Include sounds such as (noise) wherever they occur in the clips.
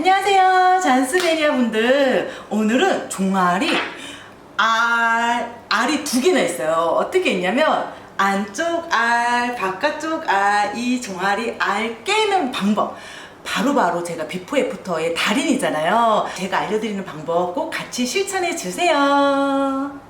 안녕하세요. 잔스베리아 분들. 오늘은 종알이 알, 알이 두 개나 있어요. 어떻게 있냐면 안쪽 알, 바깥쪽 알, 이 종알이 알 깨는 방법. 바로 바로 제가 비포 애프터의 달인이잖아요. 제가 알려드리는 방법 꼭 같이 실천해 주세요.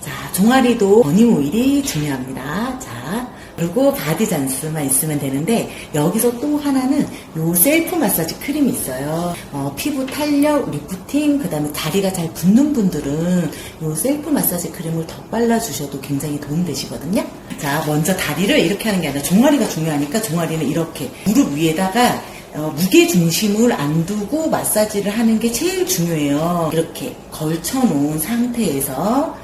자, 종아리도 버닝 오일이 중요합니다. 자, 그리고 바디 잔스만 있으면 되는데 여기서 또 하나는 요 셀프 마사지 크림이 있어요. 어, 피부 탄력, 리프팅, 그 다음에 다리가 잘 붓는 분들은 요 셀프 마사지 크림을 더 발라주셔도 굉장히 도움되시거든요. 자, 먼저 다리를 이렇게 하는 게 아니라 종아리가 중요하니까 종아리는 이렇게 무릎 위에다가 어, 무게 중심을 안 두고 마사지를 하는 게 제일 중요해요. 이렇게 걸쳐 놓은 상태에서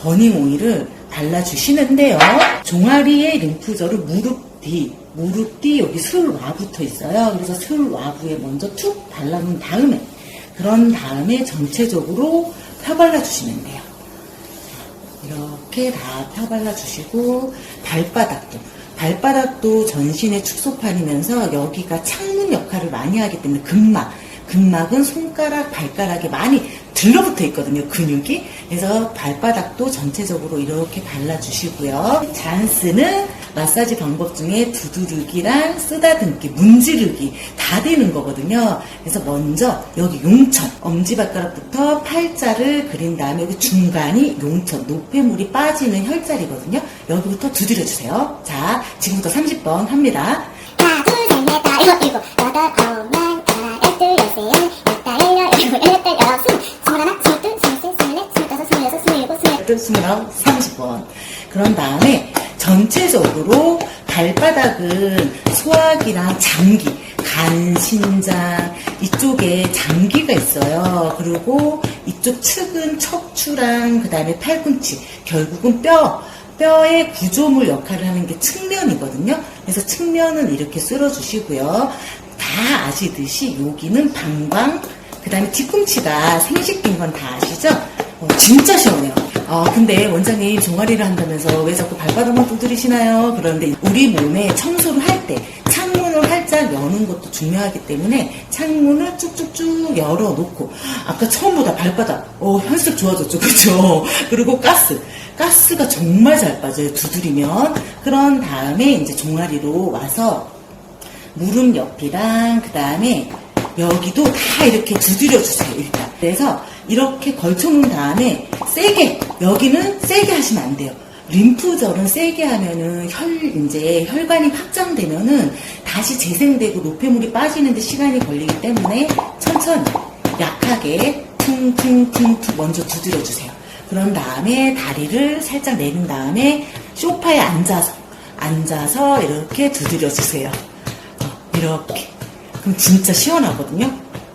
버닝 오일을 발라주시는데요. 종아리의 림프절을 무릎 뒤, 무릎 뒤 여기 슬와 붙어 있어요. 그래서 슬와부에 먼저 툭 발라놓은 다음에 그런 다음에 전체적으로 펴발라주시면 돼요. 이렇게 다 펴발라주시고 발바닥도 발바닥도 전신의 축소판이면서 여기가 창문 역할을 많이 하기 때문에 근막 근막은 손가락 발가락에 많이 들러붙어 있거든요 근육이. 그래서 발바닥도 전체적으로 이렇게 발라주시고요. 잔스는 마사지 방법 중에 두드르기랑 쓰다듬기 문지르기 다 되는 거거든요. 그래서 먼저 여기 용천 엄지발가락부터 팔자를 그린 다음에 여기 중간이 용천 노폐물이 빠지는 혈자리거든요. 여기부터 두드려주세요. 자 지금부터 30번 합니다. 하나 둘 셋 넷 다섯 일곱 여덟 아홉 열넷 열다 열여 열일곱 열여덟 열아홉 스물 스물하나 스물둘 스물셋 스물넷 스물다섯 스물여섯 스물일곱 스물 여덟, 스물아홉, 30번. 그런 다음에 전체적으로 발바닥은 소화기랑 장기, 간, 신장, 이쪽에 장기가 있어요. 그리고 이쪽 측은 척추랑 그 다음에 팔꿈치, 결국은 뼈, 뼈의 구조물 역할을 하는 게 측면이거든요. 그래서 측면은 이렇게 쓸어주시고요. 다 아시듯이 여기는 방광, 그 다음에 뒤꿈치가 생식된 건 다 아시죠? 어, 진짜 시원해요. 어, 근데 원장님 종아리를 한다면서 왜 자꾸 발바닥만 두드리시나요? 그런데 우리 몸에 청소를 할 때 창문을 활짝 여는 것도 중요하기 때문에 창문을 쭉쭉쭉 열어놓고 아까 처음보다 발바닥 어, 현습 좋아졌죠. 그렇죠? (laughs) 그리고 가스. 가스가 정말 잘 빠져요. 두드리면. 그런 다음에 이제 종아리로 와서 무릎 옆이랑 그 다음에 여기도 다 이렇게 두드려 주세요 일단. 그래서 이렇게 걸쳐 놓은 다음에 세게 여기는 세게 하시면 안 돼요. 림프절은 세게 하면은 혈 이제 혈관이 확장되면은 다시 재생되고 노폐물이 빠지는데 시간이 걸리기 때문에 천천히 약하게 퉁퉁퉁퉁 먼저 두드려 주세요. 그런 다음에 다리를 살짝 내린 다음에 소파에 앉아서 앉아서 이렇게 두드려 주세요. 어, 이렇게. 그럼 진짜 시원하거든요.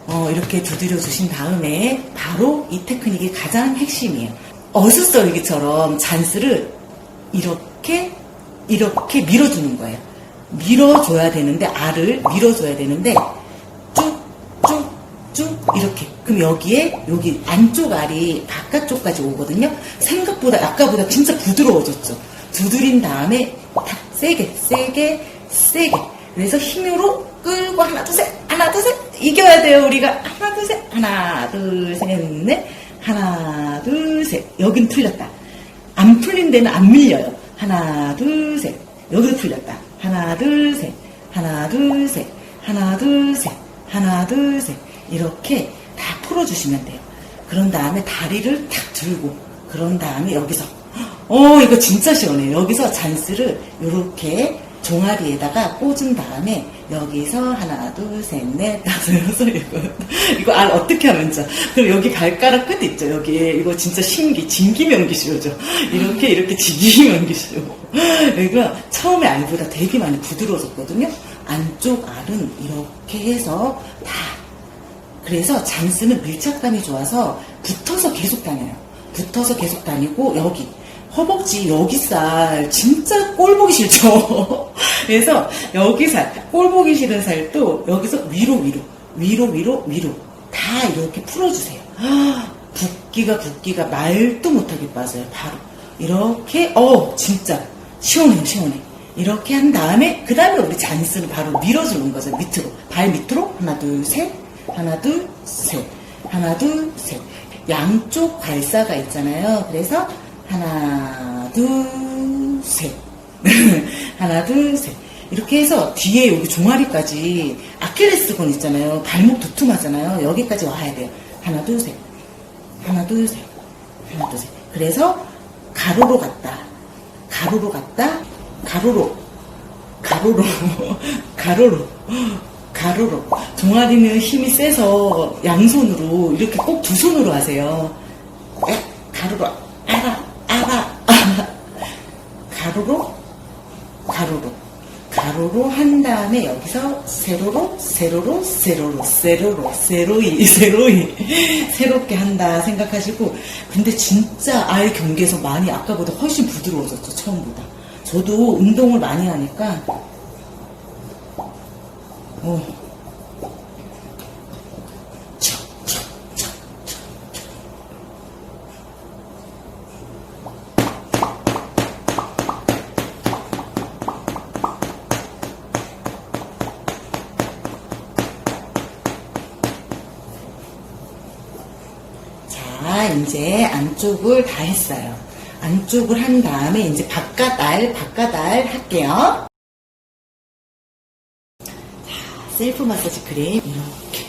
어, 이렇게 두드려 주신 다음에 바로 이 테크닉이 가장 핵심이에요. 어슷썰기처럼 잔스를 이렇게, 이렇게 밀어주는 거예요. 밀어줘야 되는데, 알을 밀어줘야 되는데, 쭉, 쭉, 쭉, 이렇게. 그럼 여기에, 여기 안쪽 알이 바깥쪽까지 오거든요. 생각보다, 아까보다 진짜 부드러워졌죠. 두드린 다음에, 탁, 세게, 세게, 세게. 그래서 힘으로 끌고 하나, 둘, 셋, 하나, 둘, 셋. 이겨야 돼요, 우리가. 하나, 둘, 셋. 하나, 둘, 셋, 넷. 하나, 둘, 셋. 여긴 풀렸다. 안 풀린 데는 안 밀려요. 하나, 둘, 셋. 여기도 풀렸다. 하나, 둘, 셋. 하나, 둘, 셋. 하나, 둘, 셋. 하나, 둘, 셋. 이렇게 다 풀어주시면 돼요. 그런 다음에 다리를 탁 들고, 그런 다음에 여기서, 어, 이거 진짜 시원해요. 여기서 잔스를 이렇게 종아리에다가 꽂은 다음에 여기서 하나, 둘, 셋, 넷, (laughs) 다섯, 여섯, 일곱. 이거 알 어떻게 하면 자. 그리고 여기 발가락 끝 있죠. 여기 이거 진짜 신기, 진기명기시오죠. 이렇게 이렇게 진기명기시오. (laughs) 이거 처음에 알보다 되게 많이 부드러워졌거든요. 안쪽 알은 이렇게 해서 다 그래서 잔스는 밀착감이 좋아서 붙어서 계속 다녀요. 붙어서 계속 다니고 여기 허벅지 여기 살 진짜 꼴 보기 싫죠. (laughs) 그래서 여기 살, 꼴 보기 싫은 살도 여기서 위로 위로 위로 위로 위로 다 이렇게 풀어주세요. 아, (gasps) 붓기가 붓기가 말도 못하게 빠져요. 바로 이렇게 어 진짜 시원해요 시원해. 이렇게 한 다음에 그 다음에 우리 잔스를 바로 밀어주는 거죠 밑으로 발 밑으로 하나 둘 셋 하나 둘 셋 하나 둘 셋 양쪽 발사가 있잖아요 그래서 하나 둘 셋. (laughs) 하나 둘 셋. 이렇게 해서 뒤에 여기 종아리까지 아킬레스건 있잖아요. 발목 두툼하잖아요. 여기까지 와야 돼요. 하나 둘 셋. 하나 둘 셋. 하나 둘 셋. 그래서 가로로 갔다. 가로로 갔다. 가로로. 가로로. (laughs) 가로로. 가로로. 종아리는 힘이 세서 양손으로 이렇게 꼭 두 손으로 하세요. 에, 가로로. 알아 가로로 가로로 가로로 한 다음에 여기서 세로로 세로로 세로로 세로로 세로이 (laughs) 세로이 새롭게 한다 생각하시고 근데 진짜 아예 경계에서 많이 아까보다 훨씬 부드러워졌죠 처음보다 저도 운동을 많이 하니까 어. 이제 안쪽을 다 했어요. 안쪽을 한 다음에 이제 바깥 알, 바깥 알 할게요. 자, 셀프 마사지 크림 이렇게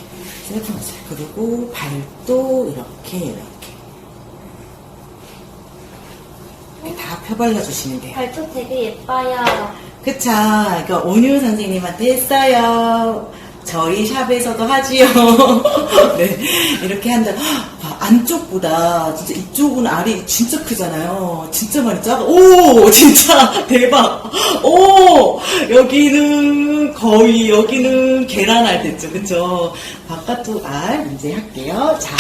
셀프 마사지 그리고 발도 이렇게 이렇게 다 펴발라 주시면 돼요. 발톱 되게 예뻐요. 그쵸. 이거 온유 선생님한테 했어요. 저희 샵에서도 하지요. (laughs) 네. 이렇게 한다. 봐, 안쪽보다 진짜 이쪽은 알이 진짜 크잖아요. 진짜 많이 작아. 오! (laughs) 진짜 대박. 오! 여기는 거의, 여기는 계란알 됐죠. 그쵸. 바깥쪽 알 이제 할게요. 자,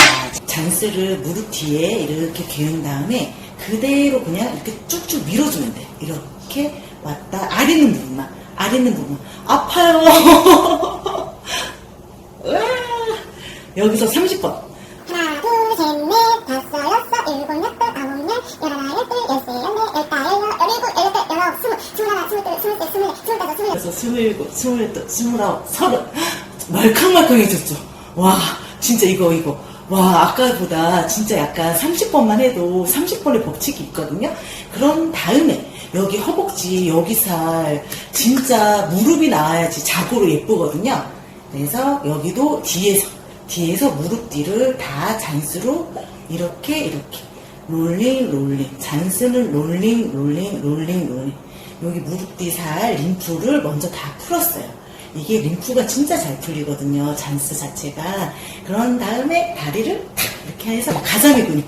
잔스를 무릎 뒤에 이렇게 개은 다음에 그대로 그냥 이렇게 쭉쭉 밀어주면 돼. 이렇게 왔다. 알 있는 부분만. 알 있는 부분. 아파요. (laughs) 여기서 30번. 하나, 둘, 셋, 넷, 다섯, 여섯, 일곱, 여덟, 아홉, 열, 열하나, 열둘, 열세, 열네, 열다, 열여, 열일곱, 열여덟, 열아홉, 스물, 스물하나, 스물둘, 스물셋, 스물넷, 스물다섯, 스물여섯. 그래서 스물일곱, 스물여덟, 스물아홉, 서른. 말캉말캉해졌죠. 와, 진짜 이거, 이거. 와, 아까보다 진짜 약간 30번만 해도 30번의 법칙이 있거든요. 그런 다음에 여기 허벅지, 여기 살, 진짜 무릎이 나와야지 자고로 예쁘거든요. 그래서 여기도 뒤에서, 뒤에서 무릎 뒤를 다 잔스로 이렇게, 이렇게. 롤링, 롤링. 잔스는 롤링, 롤링, 롤링, 롤링. 여기 무릎 뒤 살 림프를 먼저 다 풀었어요. 이게 림프가 진짜 잘 풀리거든요. 잔스 자체가. 그런 다음에 다리를 탁 이렇게 해서 가장의 근육.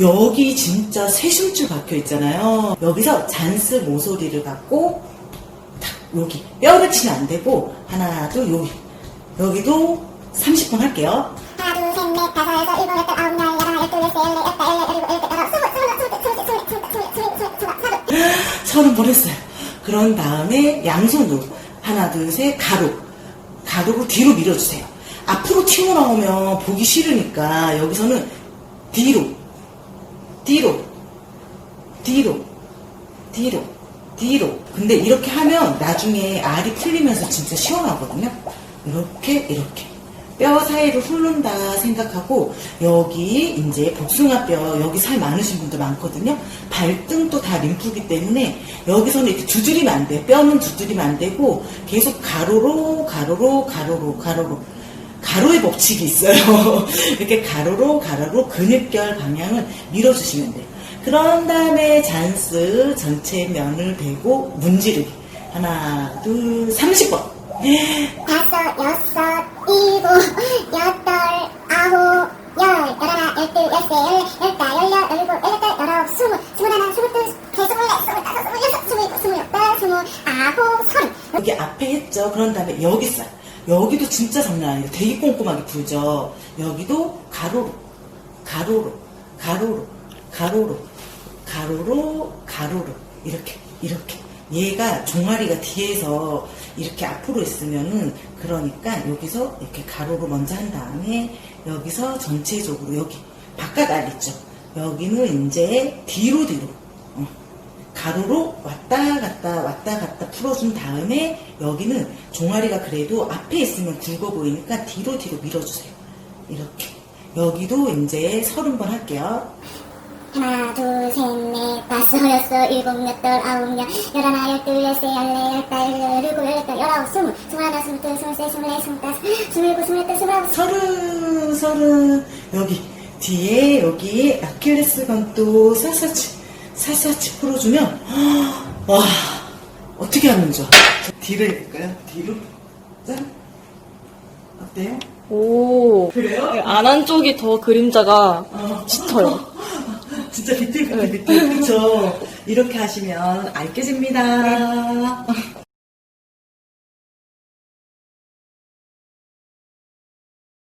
여기 진짜 세심줄 박혀 있잖아요. 여기서 잔스 모서리를 갖고 탁 여기 뼈를 치면 안 되고 하나 둘 여기 여기도 30번 할게요. 하나, 둘, 셋, 넷, 다섯, 여섯, 일곱, 여덟, 아홉, 열, 열하나, 열둘, 열세, 열네, 열다, 열여, 열일곱, 열여덟, 열아홉, 스물, 스물하나, 스물둘, 스물셋, 스물넷, 스물다섯, 스물여섯, 스물일곱, 스물여덟, 서른 번 했어요. 그런 다음에 양손으로 하나 둘 셋 가로 가로로 뒤로 밀어주세요. 앞으로 튀어나오면 보기 싫으니까 여기서는 뒤로 뒤로 뒤로 뒤로 뒤로 근데 이렇게 하면 나중에 알이 풀리면서 진짜 시원하거든요. 이렇게 이렇게 뼈 사이를 훑는다 생각하고 여기 이제 복숭아뼈 여기 살 많으신 분들 많거든요. 발등도 다 림프기 때문에 여기서는 이렇게 두드리면 안 돼요. 뼈는 두드리면 안 되고 계속 가로로 가로로 가로로 가로로 가로의 법칙이 있어요. (laughs) 이렇게 가로로 가로로 근육결 방향을 밀어주시면 돼요. 그런 다음에 잔스 전체 면을 대고 문지르기 하나 둘 30번 다섯, 여섯, 일곱, 여덟, 아홉, 열, 열하나, 열둘, 열세, 열네, 열다, 열여, 열일곱, 열여덟, 열아홉, 스물, 스물하나, 스물둘, 스물넷, 스물다섯, 스물여섯, 스물일곱, 스물여덟, 스물아홉, 서른. 여기 앞에 했죠. 그런 다음에 여기 살. 여기도 진짜 장난 아니에요. 되게 꼼꼼하게 풀죠. 여기도 가로로, 가로로, 가로로, 가로로, 가로로, 가로로. 이렇게, 이렇게. 얘가 종아리가 뒤에서 이렇게 앞으로 있으면은 그러니까 여기서 이렇게 가로로 먼저 한 다음에 여기서 전체적으로 여기 바깥 알 있죠. 여기는 이제 뒤로 뒤로. 어. 가로로 왔다 갔다 왔다 갔다 풀어준 다음에 여기는 종아리가 그래도 앞에 있으면 굵어 보이니까 뒤로 뒤로 밀어주세요. 이렇게. 여기도 이제 서른 번 할게요. 하나, 둘, 셋, 넷, 다섯, 여섯, 일곱, 여덟, 아홉, 열, 열하나, 열둘, 열세, 열네, 열다, 열여, 열일곱, 열여덟, 열아홉, 스물, 스물하나, 스물둘, 스물셋, 스물넷, 스물다섯, 스물일곱, 스물여덟, 스물아홉, 서른, 서른. 여기, 뒤에, 여기, 아킬레스건 또 사사치, 사사치 풀어주면, 와, 어떻게 하면 좋아? 뒤로 해볼까요? 뒤로? 짠. 어때요? 오. 그래요? 안 한 쪽이 더 그림자가 어. 짙어요. 진짜 비틀비틀 비틀. 그쵸? 이렇게 하시면 알게 집니다.